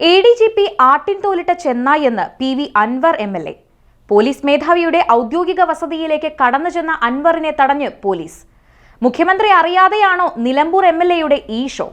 A D G P ആട്ടിൻ തോലിട്ട ചെന്നായി എന്ന് P V Anvar M L A. Police മേധാവിയുടെ ഔദ്യോഗിക വസതിയിലേക്ക് കടന്നു ചെന്ന അൻവറിനെ തടഞ്ഞ് പോലീസ്. മുഖ്യമന്ത്രി അറിയാതെയാണോ നിലമ്പൂർ എം എൽ എയുടെ ഈ ഷോ?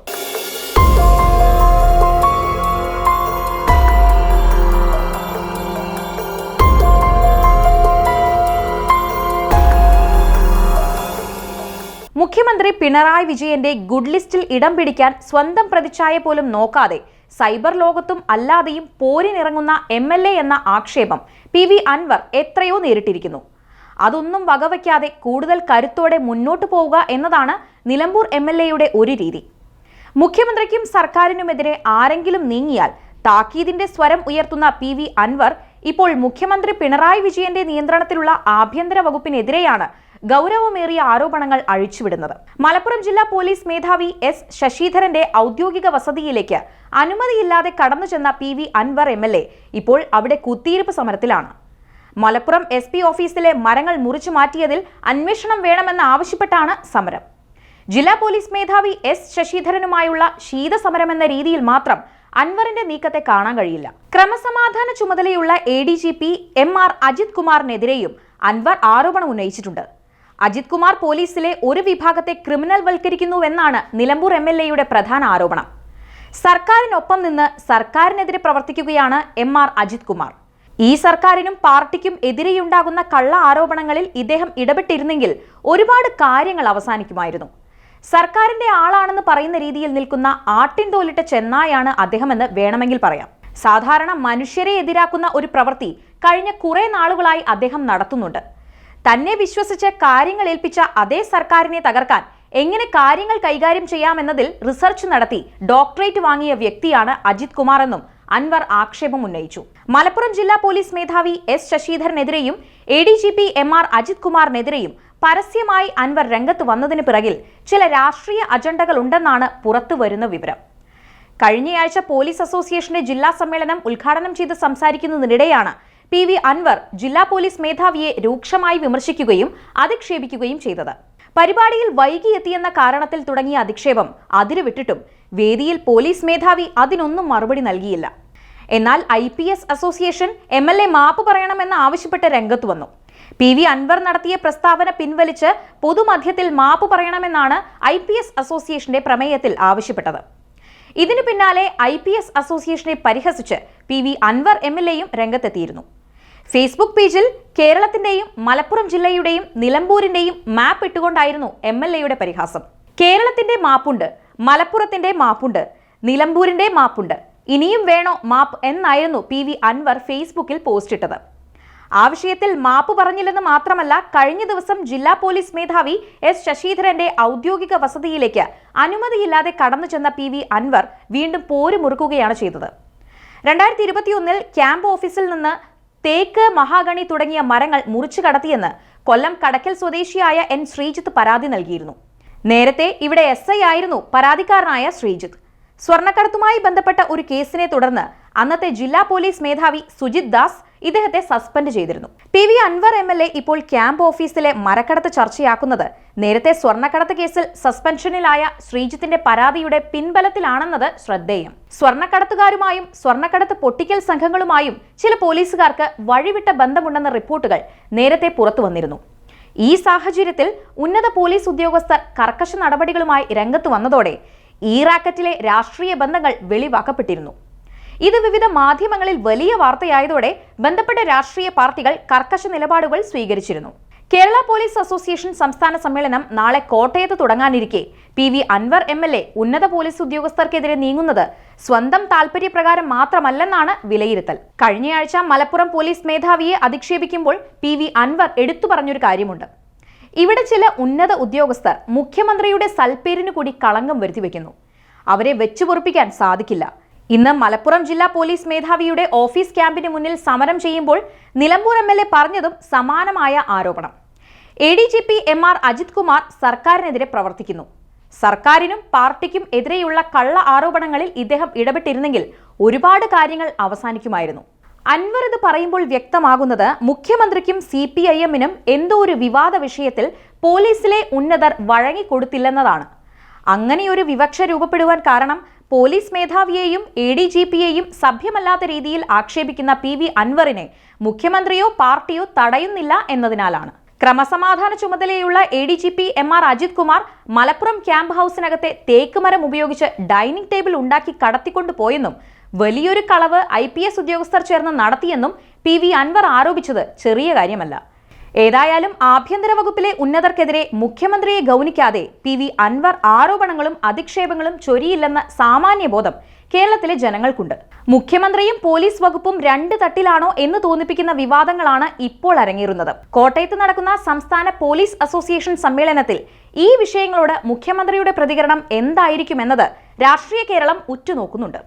മുഖ്യമന്ത്രി പിണറായി വിജയന്റെ ഗുഡ് ലിസ്റ്റിൽ ഇടം പിടിക്കാൻ സ്വന്തം പ്രതിച്ഛായ പോലും നോക്കാതെ സൈബർ ലോകത്തും അല്ലാതെയും പോരിനിറങ്ങുന്ന എം എൽ എ എന്ന ആക്ഷേപം പി വി അൻവർ എത്രയോ നേരിട്ടിരിക്കുന്നു. അതൊന്നും വകവയ്ക്കാതെ കൂടുതൽ കരുത്തോടെ മുന്നോട്ടു പോവുക എന്നതാണ് നിലമ്പൂർ എം എൽ എയുടെ ഒരു രീതി. മുഖ്യമന്ത്രിക്കും സർക്കാരിനുമെതിരെ ആരെങ്കിലും നീങ്ങിയാൽ താക്കീതിന്റെ സ്വരം ഉയർത്തുന്ന പി വി അൻവർ ഇപ്പോൾ മുഖ്യമന്ത്രി പിണറായി വിജയന്റെ നിയന്ത്രണത്തിലുള്ള ആഭ്യന്തര വകുപ്പിനെതിരെയാണ് ഗൗരവമേറിയ ആരോപണങ്ങൾ അഴിച്ചുവിടുന്നത്. മലപ്പുറം ജില്ലാ പോലീസ് മേധാവി എസ് ശശിധരന്റെ ഔദ്യോഗിക വസതിയിലേക്ക് അനുമതിയില്ലാതെ കടന്നു ചെന്ന P V Anvar M L A ഇപ്പോൾ അവിടെ കുത്തിയിരിപ്പ് സമരത്തിലാണ്. മലപ്പുറം എസ് പി ഓഫീസിലെ മരങ്ങൾ മുറിച്ചു മാറ്റിയതിൽ അന്വേഷണം വേണമെന്ന് ആവശ്യപ്പെട്ടാണ് സമരം. ജില്ലാ പോലീസ് മേധാവി എസ് ശശിധരനുമായുള്ള ശീതസമരം എന്ന രീതിയിൽ മാത്രം അൻവറിന്റെ നീക്കത്തെ കാണാൻ കഴിയില്ല. ക്രമസമാധാന ചുമതലയുള്ള A D G P M R Ajith കുമാറിനെതിരെയും Anvar ആരോപണം ഉന്നയിച്ചിട്ടുണ്ട്. അജിത് കുമാർ പോലീസിലെ ഒരു വിഭാഗത്തെ ക്രിമിനൽ വൽക്കരിക്കുന്നുവെന്നാണ് നിലമ്പൂർ എം എൽ എയുടെ പ്രധാന ആരോപണം. സർക്കാരിനൊപ്പം നിന്ന് സർക്കാരിനെതിരെ പ്രവർത്തിക്കുകയാണ് എം ആർ അജിത് കുമാർ. ഈ സർക്കാരിനും പാർട്ടിക്കും എതിരെയുണ്ടാകുന്ന കള്ള ആരോപണങ്ങളിൽ ഇദ്ദേഹം ഇടപെട്ടിരുന്നെങ്കിൽ ഒരുപാട് കാര്യങ്ങൾ അവസാനിക്കുമായിരുന്നു. സർക്കാരിന്റെ ആളാണെന്ന് പറയുന്ന രീതിയിൽ നിൽക്കുന്ന ആട്ടിൻതോലിട്ട ചെന്നായാണ് അദ്ദേഹമെന്ന് വേണമെങ്കിൽ പറയാം. സാധാരണ മനുഷ്യരെ എതിരാക്കുന്ന ഒരു പ്രവൃത്തി കഴിഞ്ഞ കുറെ നാളുകളായി അദ്ദേഹം നടത്തുന്നുണ്ട്. തന്നെ വിശ്വസിച്ച് കാര്യങ്ങൾ ഏൽപ്പിച്ച അതേ സർക്കാരിനെ തകർക്കാൻ എങ്ങനെ കാര്യങ്ങൾ കൈകാര്യം ചെയ്യാമെന്നതിൽ റിസർച്ച് നടത്തി ഡോക്ടറേറ്റ് വാങ്ങിയ വ്യക്തിയാണ് അജിത് കുമാർ എന്നും അൻവർ ആക്ഷേപം ഉന്നയിച്ചു. മലപ്പുറം ജില്ലാ പോലീസ് മേധാവി S ശശിധരനെതിരെയും A D G P M R Ajith കുമാറിനെതിരെയും പരസ്യമായി അൻവർ രംഗത്ത് വന്നതിന് പിറകിൽ ചില രാഷ്ട്രീയ അജണ്ടകൾ ഉണ്ടെന്നാണ് പുറത്തുവരുന്ന വിവരം. കഴിഞ്ഞയാഴ്ച പോലീസ് അസോസിയേഷന്റെ ജില്ലാ സമ്മേളനം ഉദ്ഘാടനം ചെയ്ത് സംസാരിക്കുന്നതിനിടെയാണ് പി വി അൻവർ ജില്ലാ പോലീസ് മേധാവിയെ രൂക്ഷമായി വിമർശിക്കുകയും അധിക്ഷേപിക്കുകയും ചെയ്തത്. പരിപാടിയിൽ വൈകിയെത്തിയെന്ന കാരണത്തിൽ തുടങ്ങിയ അധിക്ഷേപം അതിരുവിട്ടിട്ടും വേദിയിൽ പോലീസ് മേധാവി അതിനൊന്നും മറുപടി നൽകിയില്ല. എന്നാൽ I P S association M L A മാപ്പ് പറയണമെന്ന് ആവശ്യപ്പെട്ട് രംഗത്ത് വന്നു. പി വി അൻവർ നടത്തിയ പ്രസ്താവന പിൻവലിച്ച് പൊതുമധ്യത്തിൽ മാപ്പ് പറയണമെന്നാണ് ഐ പി എസ് അസോസിയേഷന്റെ പ്രമേയത്തിൽ ആവശ്യപ്പെട്ടത്. ഇതിനു പിന്നാലെ ഐ പി എസ് അസോസിയേഷനെ പരിഹസിച്ച് P V Anvar M L എയും രംഗത്തെത്തിയിരുന്നു. ഫേസ്ബുക്ക് പേജിൽ കേരളത്തിന്റെയും മലപ്പുറം ജില്ലയുടെയും നിലമ്പൂരിന്റെയും മാപ്പ് ഇട്ടുകൊണ്ടായിരുന്നു എം എൽ എയുടെ പരിഹാസം. കേരളത്തിന്റെ മാപ്പുണ്ട് മലപ്പുറത്തിന്റെ മാപ്പുണ്ട് നിലമ്പൂരിന്റെ മാപ്പുണ്ട്. ഇനിയും വേണോ മാപ്പ് എന്നായിരുന്നു പി വി അൻവർ ഫേസ്ബുക്കിൽ പോസ്റ്റ് ഇട്ടത് ആ വിഷയത്തിൽ മാപ്പ് പറഞ്ഞില്ലെന്ന് മാത്രമല്ല കഴിഞ്ഞ ദിവസം ജില്ലാ പോലീസ് മേധാവി എസ് ശശീധരന്റെ ഔദ്യോഗിക വസതിയിലേക്ക് അനുമതിയില്ലാതെ കടന്നു ചെന്ന പി വി അൻവർ വീണ്ടും പോരുമുറുക്കുകയാണ് ചെയ്തത്. രണ്ടായിരത്തി ഇരുപത്തിയൊന്നിൽ ക്യാമ്പ് ഓഫീസിൽ നിന്ന് തേക്ക് മഹാഗണി തുടങ്ങിയ മരങ്ങൾ മുറിച്ചു കടത്തിയെന്ന് കൊല്ലം കടക്കൽ സ്വദേശിയായ എൻ ശ്രീജിത്ത് പരാതി നൽകിയിരുന്നു. നേരത്തെ ഇവിടെ എസ് ഐ ആയിരുന്നു പരാതിക്കാരനായ ശ്രീജിത്ത്. സ്വർണക്കടത്തുമായി ബന്ധപ്പെട്ട ഒരു കേസിനെ തുടർന്ന് അന്നത്തെ ജില്ലാ പോലീസ് മേധാവി സുജിത് ദാസ് ഇദ്ദേഹത്തെ സസ്പെൻഡ് ചെയ്തിരുന്നു. P V Anvar M L A ഇപ്പോൾ ക്യാമ്പ് ഓഫീസിലെ മരക്കടത്ത് ചർച്ചയാക്കുന്നത് നേരത്തെ സ്വർണക്കടത്ത് കേസിൽ സസ്പെൻഷനിലായ ശ്രീജിത്തിന്റെ പരാതിയുടെ പിൻബലത്തിലാണെന്നത് ശ്രദ്ധേയം. സ്വർണക്കടത്തുകാരുമായും സ്വർണക്കടത്ത് പൊട്ടിക്കൽ സംഘങ്ങളുമായും ചില പോലീസുകാർക്ക് വഴിവിട്ട ബന്ധമുണ്ടെന്ന റിപ്പോർട്ടുകൾ നേരത്തെ പുറത്തു വന്നിരുന്നു. ഈ സാഹചര്യത്തിൽ ഉന്നത പോലീസ് ഉദ്യോഗസ്ഥർ കർക്കശ നടപടികളുമായി രംഗത്ത് വന്നതോടെ ഈ റാക്കറ്റിലെ രാഷ്ട്രീയ ബന്ധങ്ങൾ വെളിവാക്കപ്പെട്ടിരുന്നു. ഇത് വിവിധ മാധ്യമങ്ങളിൽ വലിയ വാർത്തയായതോടെ ബന്ധപ്പെട്ട രാഷ്ട്രീയ പാർട്ടികൾ കർക്കശ നിലപാടുകൾ സ്വീകരിച്ചിരുന്നു. കേരള പോലീസ് അസോസിയേഷൻ സംസ്ഥാന സമ്മേളനം നാളെ കോട്ടയത്ത് തുടങ്ങാനിരിക്കെ. P V Anvar M L A ഉന്നത പോലീസ് ഉദ്യോഗസ്ഥർക്കെതിരെ നീങ്ങുന്നത് സ്വന്തം താൽപര്യപ്രകാരം മാത്രമല്ലെന്നാണ് വിലയിരുത്തൽ. കഴിഞ്ഞയാഴ്ച മലപ്പുറം പോലീസ് മേധാവിയെ അധിക്ഷേപിക്കുമ്പോൾ പി വി അൻവർ എടുത്തു പറഞ്ഞൊരു കാര്യമുണ്ട്. ഇവിടെ ചില ഉന്നത ഉദ്യോഗസ്ഥർ മുഖ്യമന്ത്രിയുടെ സൽപ്പേരിനു കൂടി കളങ്കം വരുത്തിവെക്കുന്നു. അവരെ വെച്ചുപൊറുപ്പിക്കാൻ സാധിക്കില്ല. ഇന്ന് മലപ്പുറം ജില്ലാ പോലീസ് മേധാവിയുടെ ഓഫീസ് ക്യാമ്പിന് മുന്നിൽ സമരം ചെയ്യുമ്പോൾ നിലമ്പൂർ എം എൽ എ പറഞ്ഞതും സമാനമായ ആരോപണം. A D G P M R Ajith Kumar സർക്കാരിനെതിരെ പ്രവർത്തിക്കുന്നു. സർക്കാരിനും പാർട്ടിക്കും എതിരെയുള്ള കള്ള ആരോപണങ്ങളിൽ ഇദ്ദേഹം ഇടപെട്ടിരുന്നെങ്കിൽ ഒരുപാട് കാര്യങ്ങൾ അവസാനിക്കുമായിരുന്നു. അൻവർ ഇത് പറയുമ്പോൾ വ്യക്തമാകുന്നത് മുഖ്യമന്ത്രിക്കും സി പി ഐ എമ്മിനും എന്തോ ഒരു വിവാദ വിഷയത്തിൽ പോലീസിലെ ഉന്നതർ വഴങ്ങിക്കൊടുത്തില്ലെന്നതാണ് അങ്ങനെയൊരു വിവക്ഷ രൂപപ്പെടുവാൻ കാരണം പോലീസ് മേധാവിയെയും എ ഡി ജി പിയെയും സഭ്യമല്ലാത്ത രീതിയിൽ ആക്ഷേപിക്കുന്ന പി വി അൻവറിനെ മുഖ്യമന്ത്രിയോ പാർട്ടിയോ തടയുന്നില്ല എന്നതിനാലാണ്. ക്രമസമാധാന ചുമതലയുള്ള A D G P M R Ajith Kumar Malappuram camp ഹൗസിനകത്തെ തേക്ക് മരം ഉപയോഗിച്ച് ഡൈനിങ് ടേബിൾ ഉണ്ടാക്കി കടത്തിക്കൊണ്ടു പോയെന്നും വലിയൊരു കളവ് ഐ പി എസ് ഉദ്യോഗസ്ഥർ ചേർന്ന് നടത്തിയെന്നും പി വി അൻവർ ആരോപിച്ചത് ചെറിയ കാര്യമല്ല. ഏതായാലും ആഭ്യന്തര വകുപ്പിലെ ഉന്നതർക്കെതിരെ മുഖ്യമന്ത്രിയെ ഗൗനിക്കാതെ പി വി അൻവർ ആരോപണങ്ങളും അധിക്ഷേപങ്ങളും ചൊരിയില്ലെന്ന സാമാന്യ ബോധം കേരളത്തിലെ ജനങ്ങൾക്കുണ്ട്. മുഖ്യമന്ത്രിയും പോലീസ് വകുപ്പും രണ്ട് തട്ടിലാണോ എന്ന് തോന്നിപ്പിക്കുന്ന വിവാദങ്ങളാണ് ഇപ്പോൾ അരങ്ങേറുന്നത്. കോട്ടയത്ത് നടക്കുന്ന സംസ്ഥാന പോലീസ് അസോസിയേഷൻ സമ്മേളനത്തിൽ ഈ വിഷയങ്ങളോട് മുഖ്യമന്ത്രിയുടെ പ്രതികരണം എന്തായിരിക്കുമെന്നത് രാഷ്ട്രീയ കേരളം ഉറ്റുനോക്കുന്നുണ്ട്.